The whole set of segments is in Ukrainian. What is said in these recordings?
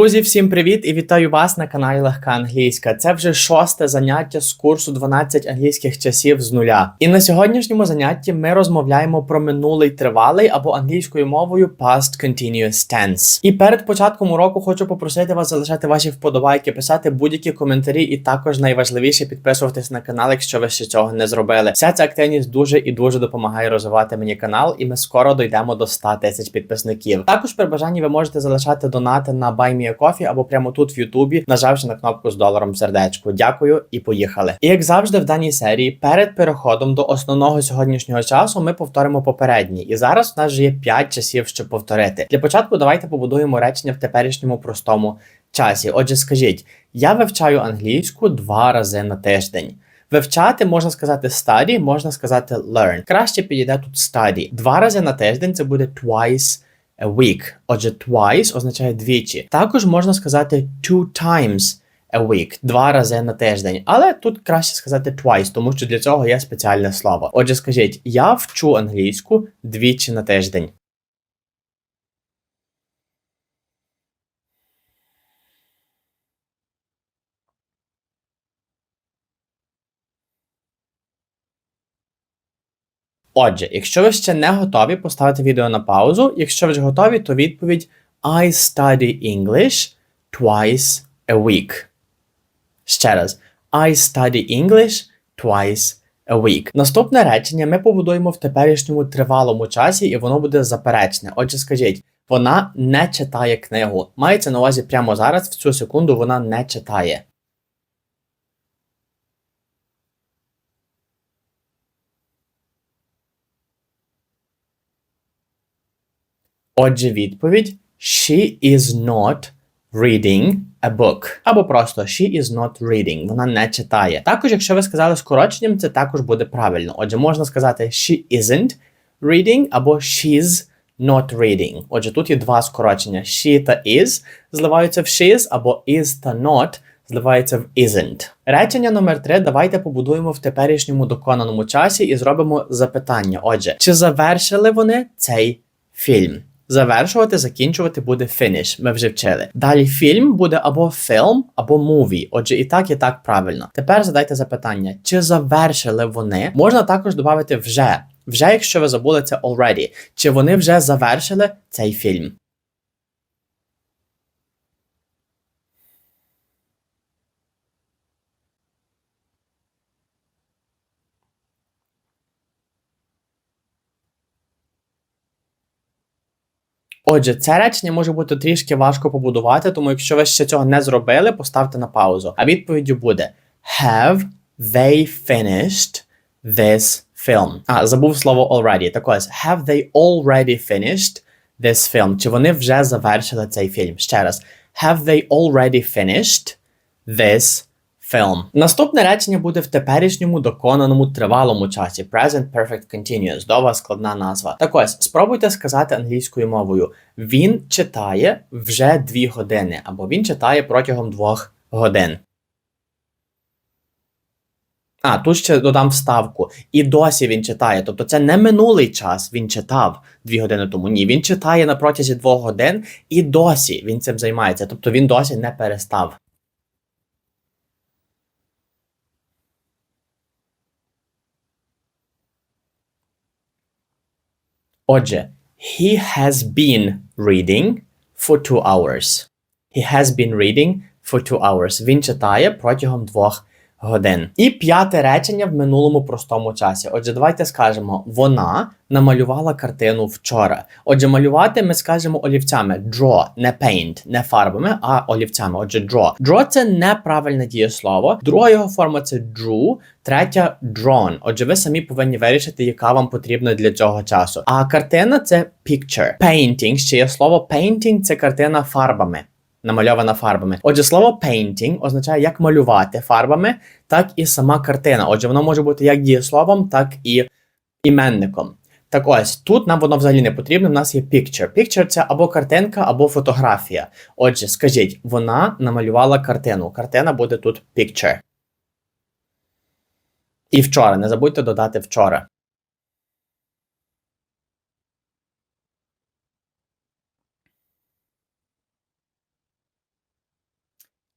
Друзі, всім привіт і вітаю вас на каналі Легка Англійська. Це вже шосте заняття з курсу 12 англійських часів з нуля. І на сьогоднішньому занятті ми розмовляємо про минулий тривалий або англійською мовою past continuous tense. І перед початком уроку хочу попросити вас залишати ваші вподобайки, писати будь-які коментарі, і також найважливіше підписуватись на канал, якщо ви ще цього не зробили. Вся ця активність дуже і дуже допомагає розвивати мені канал, і ми скоро дійдемо до 100 тисяч підписників. Також при бажанні ви можете залишати донати на Buy A Coffee або прямо тут в Ютубі, нажавши на кнопку з доларом в сердечку. Дякую і поїхали. І як завжди, в даній серії, перед переходом до основного сьогоднішнього часу, ми повторимо попередній. І зараз в нас вже є 5 часів, щоб повторити. Для початку давайте побудуємо речення в теперішньому простому часі. Отже, скажіть, я вивчаю англійську два рази на тиждень. Вивчати можна сказати study, можна сказати learn. Краще підійде тут study. Два рази на тиждень це буде twice a week. Отже, twice означає двічі. Також можна сказати two times a week, два рази на тиждень. Але тут краще сказати twice, тому що для цього є спеціальне слово. Отже, скажіть, я вчу англійську двічі на тиждень. Отже, якщо ви ще не готові, поставте відео на паузу. Якщо ви вже готові, то відповідь I study English twice a week. Ще раз. I study English twice a week. Наступне речення ми побудуємо в теперішньому тривалому часі, і воно буде заперечне. Отже, скажіть, вона не читає книгу. Мається на увазі прямо зараз, в цю секунду вона не читає. Отже, відповідь She is not reading a book. Або просто She is not reading. Вона не читає. Також, якщо ви сказали скороченням, це також буде правильно. Отже, можна сказати She isn't reading або She's not reading. Отже, тут є два скорочення. She та is зливаються в she's, або is та not зливаються в isn't. Речення номер три давайте побудуємо в теперішньому доконаному часі і зробимо запитання. Отже, чи завершили вони цей фільм? Завершувати, закінчувати буде finish. Ми вже вчили. Далі фільм буде або film, або movie. Отже, і так, і так правильно. Тепер задайте запитання: чи завершили вони? Можна також додати вже. Вже, якщо ви забули це already. Чи вони вже завершили цей фільм? Отже, це речення може бути трішки важко побудувати, тому якщо ви ще цього не зробили, поставте на паузу. А відповіддю буде Have they finished this film? А, забув слово already. Так ось, have they already finished this film? Чи вони вже завершили цей фільм? Ще раз. Have they already finished this film. Наступне речення буде в теперішньому доконаному тривалому часі. Present Perfect Continuous. Дова складна назва. Так ось, спробуйте сказати англійською мовою. Він читає вже дві години, або він читає протягом двох годин. А, тут ще додам вставку. І досі він читає. Тобто це не минулий час він читав дві години тому. Ні, він читає на протязі двох годин і досі він цим займається. Тобто він досі не перестав. Отже, he has been reading for two hours. He has been reading for two hours. Він читає протягом двох Годин. І п'яте речення в минулому простому часі. Отже, давайте скажемо: вона намалювала картину вчора. Отже, малювати ми скажемо олівцями draw, не paint, не фарбами, а олівцями. Отже, draw. Draw – це неправильне дієслово. Друга його форма це drew, третя drawn. Отже, ви самі повинні вирішити, яка вам потрібна для цього часу. А картина це picture. Painting, ще є слово painting – це картина фарбами намальована фарбами. Отже, слово painting означає як малювати фарбами, так і сама картина. Отже, воно може бути як дієсловом, так і іменником. Так ось тут нам воно взагалі не потрібно. У нас є picture. Picture – це або картинка, або фотографія. Отже, скажіть, вона намалювала картину. Картина буде тут picture. І вчора. Не забудьте додати вчора.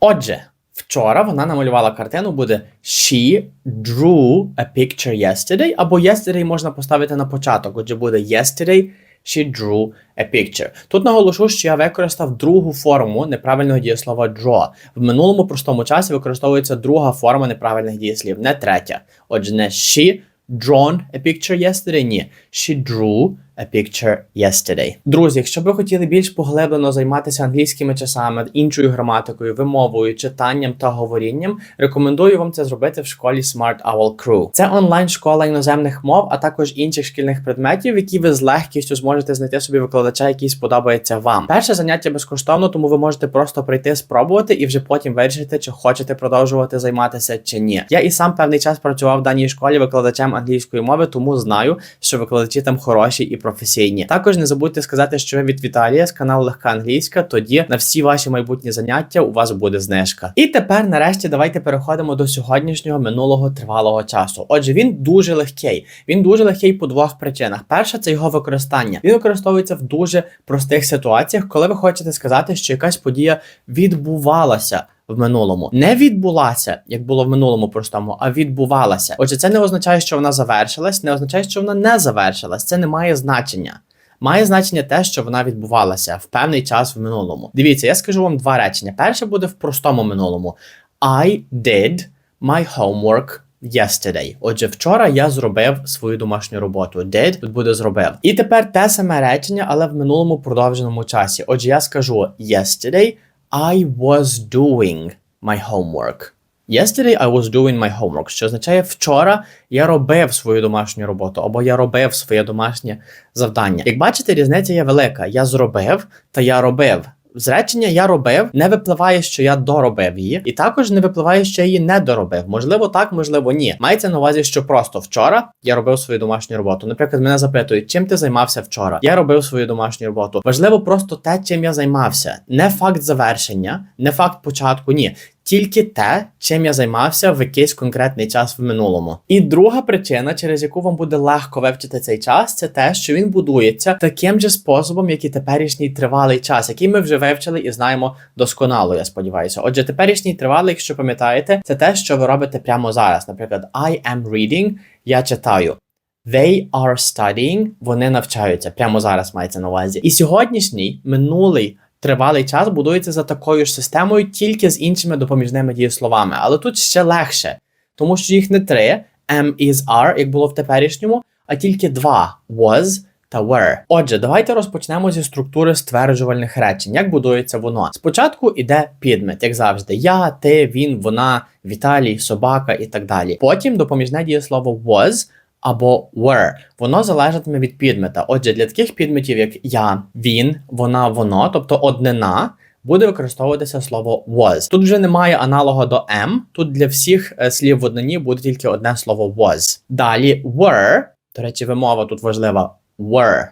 Отже, вчора вона намалювала картину, буде She drew a picture yesterday, або yesterday можна поставити на початок. Отже, буде yesterday she drew a picture. Тут наголошу, що я використав другу форму неправильного дієслова draw. В минулому простому часі використовується друга форма неправильних дієслів, не третя. Отже, не she drawn a picture yesterday, ні. She drew a picture yesterday. Друзі, якщо ви хотіли більш поглиблено займатися англійськими часами, іншою граматикою, вимовою, читанням та говорінням, рекомендую вам це зробити в школі Smart Owl Crew. Це онлайн-школа іноземних мов, а також інших шкільних предметів, які ви з легкістю зможете знайти собі викладача, який сподобається вам. Перше заняття безкоштовно, тому ви можете просто прийти спробувати і вже потім вирішити, чи хочете продовжувати займатися чи ні. Я і сам певний час працював в даній школі викладачем англійської мови, тому знаю, що викладачі там хороші і професійні. Також не забудьте сказати, що ви від Віталія з каналу Легка Англійська. Тоді на всі ваші майбутні заняття у вас буде знижка. І тепер, нарешті, давайте переходимо до сьогоднішнього минулого тривалого часу. Отже, він дуже легкий. Він дуже легкий по двох причинах. Перша це його використання. Він використовується в дуже простих ситуаціях, коли ви хочете сказати, що якась подія відбувалася. В минулому не відбулася, як було в минулому простому, а відбувалася. Отже, це не означає, що вона завершилась, не означає, що вона не завершилась. Це не має значення. Має значення те, що вона відбувалася в певний час в минулому. Дивіться, я скажу вам два речення. Перше буде в простому минулому. I did my homework yesterday. Отже, вчора я зробив свою домашню роботу. Did тут буде зробив. І тепер те саме речення, але в минулому продовженому часі. Отже, я скажу yesterday I was doing my homework. Yesterday I was doing my homework, що означає вчора я робив свою домашню роботу або я робив своє домашнє завдання. Як бачите, різниця є велика. Я зробив та я робив. З речення я робив не випливає, що я доробив її, і також не випливає, що я її не доробив. Можливо, так, можливо, ні. Мається на увазі, що просто вчора я робив свою домашню роботу. Наприклад, мене запитують, чим ти займався вчора? Я робив свою домашню роботу. Важливо просто те, чим я займався, не факт завершення, не факт початку. Ні тільки те, чим я займався в якийсь конкретний час в минулому. І друга причина, через яку вам буде легко вивчити цей час, це те, що він будується таким же способом, як і теперішній тривалий час, який ми вже вивчили і знаємо досконало. Я сподіваюся. Отже, теперішній тривалий, якщо пам'ятаєте, це те, що ви робите прямо зараз. Наприклад, I am reading, я читаю. They are studying, вони навчаються. Прямо зараз мається на увазі. І сьогоднішній минулий тривалий час будується за такою ж системою, тільки з іншими допоміжними дієсловами. Але тут ще легше, тому що їх не три am, is, are, як було в теперішньому, а тільки два was та were. Отже, давайте розпочнемо зі структури стверджувальних речень. Як будується воно? Спочатку іде підмет, як завжди. Я, ти, він, вона, Віталій, собака і так далі. Потім допоміжне дієслово was або were. Воно залежатиме від підмета. Отже, для таких підметів, як я, він, вона, воно, тобто однина. Буде використовуватися слово was. Тут вже немає аналога до am, тут для всіх е, слів в однині буде тільки одне слово was. Далі were, до речі, вимова тут важлива were.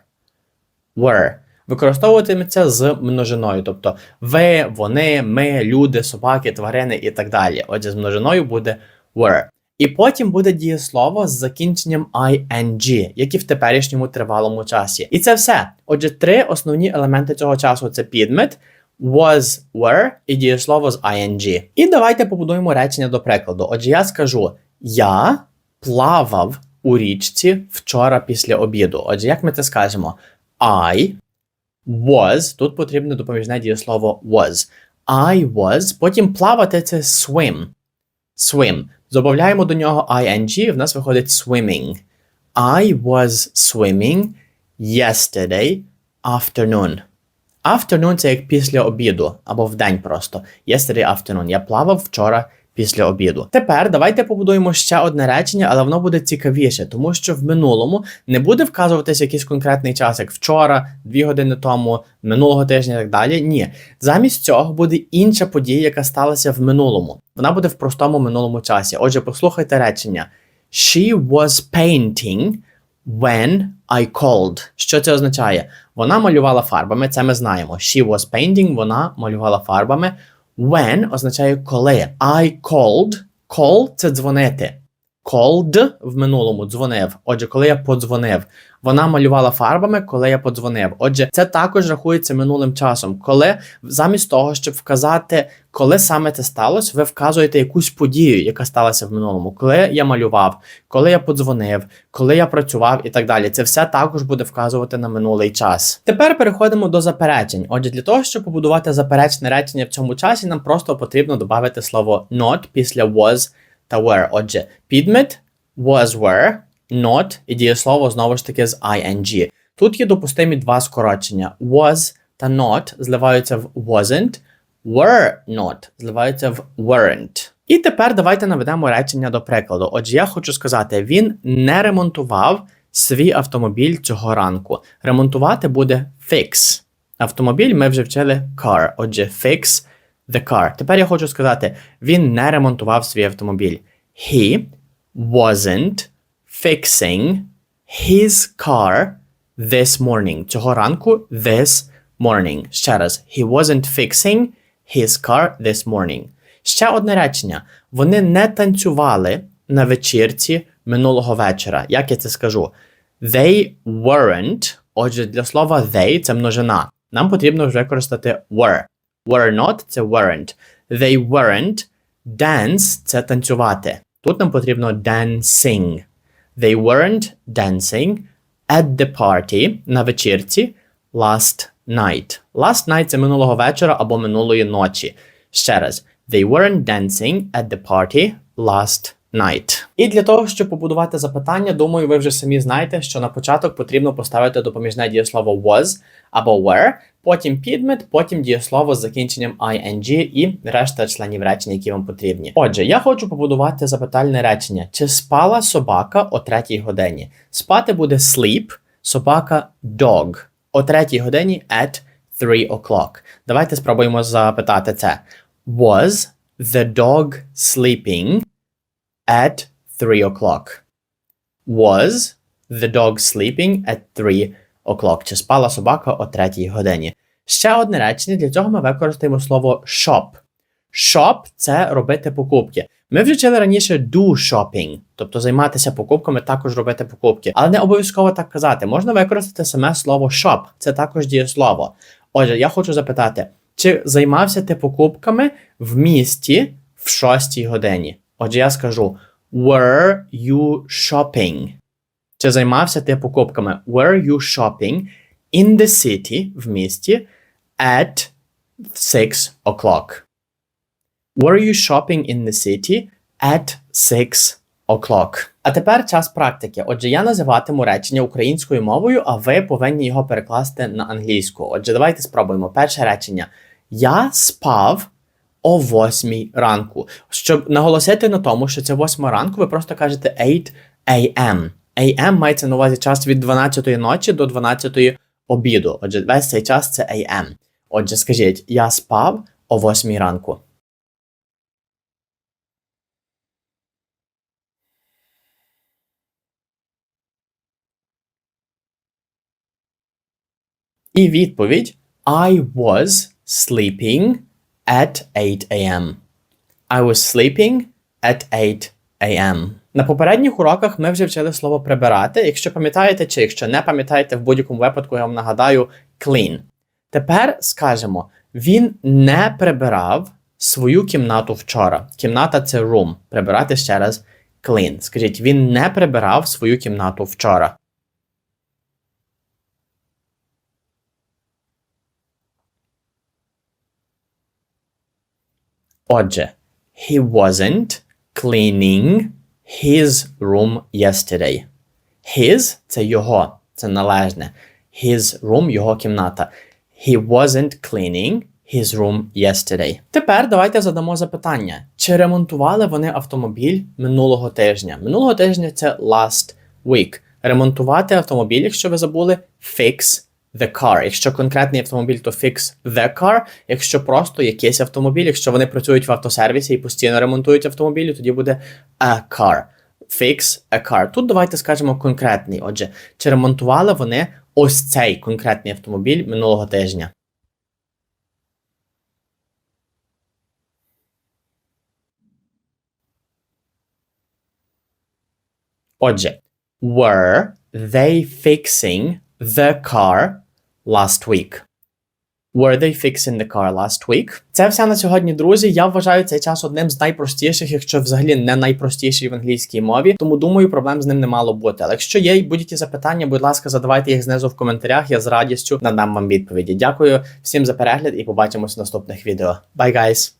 Were. Використовуватиметься з множиною, тобто ви, вони, ми, люди, собаки, тварини і так далі. Отже, з множиною буде were. І потім буде дієслово з закінченням ing, як і в теперішньому тривалому часі. І це все. Отже, три основні елементи цього часу це підмет, was, were і дієслово з ing. І давайте побудуємо речення до прикладу. Отже, я скажу: Я плавав у річці вчора після обіду. Отже, як ми це скажемо? I was, тут потрібне допоміжне дієслово was. I was, потім плавати це swim. Swim. Добавляємо до нього ing, в нас виходить swimming. I was swimming yesterday afternoon. Afternoon це як після обіду, або в день просто. Yesterday afternoon. Я плавав вчора після обіду. Тепер давайте побудуємо ще одне речення, але воно буде цікавіше, тому що в минулому не буде вказуватися якийсь конкретний час, як вчора, дві години тому, минулого тижня і так далі. Ні. Замість цього буде інша подія, яка сталася в минулому. Вона буде в простому минулому часі. Отже, послухайте речення. She was painting when I called. Що це означає? Вона малювала фарбами, це ми знаємо. She was painting, вона малювала фарбами. When означає коли. I called. Call це дзвонити. Called в минулому дзвонив. Отже, коли я подзвонив. Вона малювала фарбами, коли я подзвонив. Отже, це також рахується минулим часом, коли замість того, щоб вказати, коли саме це сталося, ви вказуєте якусь подію, яка сталася в минулому, коли я малював, коли я подзвонив, коли я працював і так далі. Це все також буде вказувати на минулий час. Тепер переходимо до заперечень. Отже, для того, щоб побудувати заперечне речення в цьому часі, нам просто потрібно додати слово not після was та were. Отже, підмет was were, not і дієслово знову ж таки з ing. Тут є допустимі два скорочення: was та not зливаються в wasn't, were not зливаються в weren't. І тепер давайте наведемо речення до прикладу. Отже, я хочу сказати, він не ремонтував свій автомобіль цього ранку. Ремонтувати буде fix. Автомобіль ми вже вчили car. Отже, fix the car. Тепер я хочу сказати, він не ремонтував свій автомобіль. He wasn't fixing his car this morning. Цього ранку this morning. Ще раз. He wasn't fixing his car this morning. Ще одне речення. Вони не танцювали на вечірці минулого вечора. Як я це скажу? They weren't. Отже, для слова they це множина. Нам потрібно вже використати were. Were not це weren't. They weren't. Dance це танцювати. Тут нам потрібно dancing. They weren't dancing at the party на вечірці last night. Last night це минулого вечора або минулої ночі. Ще раз. They weren't dancing at the party last night. І для того, щоб побудувати запитання, думаю, ви вже самі знаєте, що на початок потрібно поставити допоміжне дієслово was або were, потім підмет, потім дієслово з закінченням ing і решта членів речення, які вам потрібні. Отже, я хочу побудувати запитальне речення: чи спала собака о третій годині? Спати буде sleep, собака dog. О третій годині at 3 o'clock. Давайте спробуємо запитати це. Was the dog sleeping at 3 o'clock? Was the dog sleeping at 3 o'clock? Чи спала собака о 3 годині? Ще одне речення. Для цього ми використаємо слово shop. Shop – це робити покупки. Ми вже вчили раніше do shopping, тобто займатися покупками, також робити покупки. Але не обов'язково так казати. Можна використати саме слово shop, це також дієслово. Отже, я хочу запитати. Чи займався ти покупками в місті в 6 годині? Отже, я скажу Were you shopping? Чи займався ти покупками? Were you shopping in the city в місті at 6 o'clock? Were you shopping in the city at 6 o'clock? А тепер час практики. Отже, я називатиму речення українською мовою, а ви повинні його перекласти на англійську. Отже, давайте спробуємо. Перше речення. Я спав о 8 ранку. Щоб наголосити на тому, що це 8 ранку, ви просто кажете 8 AM. AM мається на увазі час від 12 ночі до 12 обіду. Отже, весь цей час це AM. Отже, скажіть, я спав о 8 ранку. І відповідь I was sleeping at 8 a.m. I was sleeping at 8 a.m. На попередніх уроках ми вже вчили слово прибирати. Якщо пам'ятаєте, чи якщо не пам'ятаєте, в будь-якому випадку я вам нагадаю clean. Тепер скажемо, він не прибирав свою кімнату вчора. Кімната це room. Прибирати ще раз clean. Скажіть, він не прибирав свою кімнату вчора. Отже, he wasn't cleaning his room yesterday. His це його, це належне. His room його кімната. He wasn't cleaning his room yesterday. Тепер давайте задамо запитання: чи ремонтували вони автомобіль минулого тижня? Минулого тижня це last week. Ремонтувати автомобіль, якщо ви забули, fix the car. Якщо конкретний автомобіль, то fix the car. Якщо просто якийсь автомобіль, якщо вони працюють в автосервісі і постійно ремонтують автомобілі, тоді буде a car. Fix a car. Тут давайте скажемо конкретний. Отже, чи ремонтували вони ось цей конкретний автомобіль минулого тижня? Отже, were they fixing the car last week? Were they fixing the car last week? Це все на сьогодні, друзі. Я вважаю цей час одним з найпростіших, якщо взагалі не найпростіший в англійській мові. Тому думаю, проблем з ним не мало бути. Але якщо є будь-які запитання, будь ласка, задавайте їх знизу в коментарях. Я з радістю надам вам відповіді. Дякую всім за перегляд і побачимось в наступних відео. Bye, guys!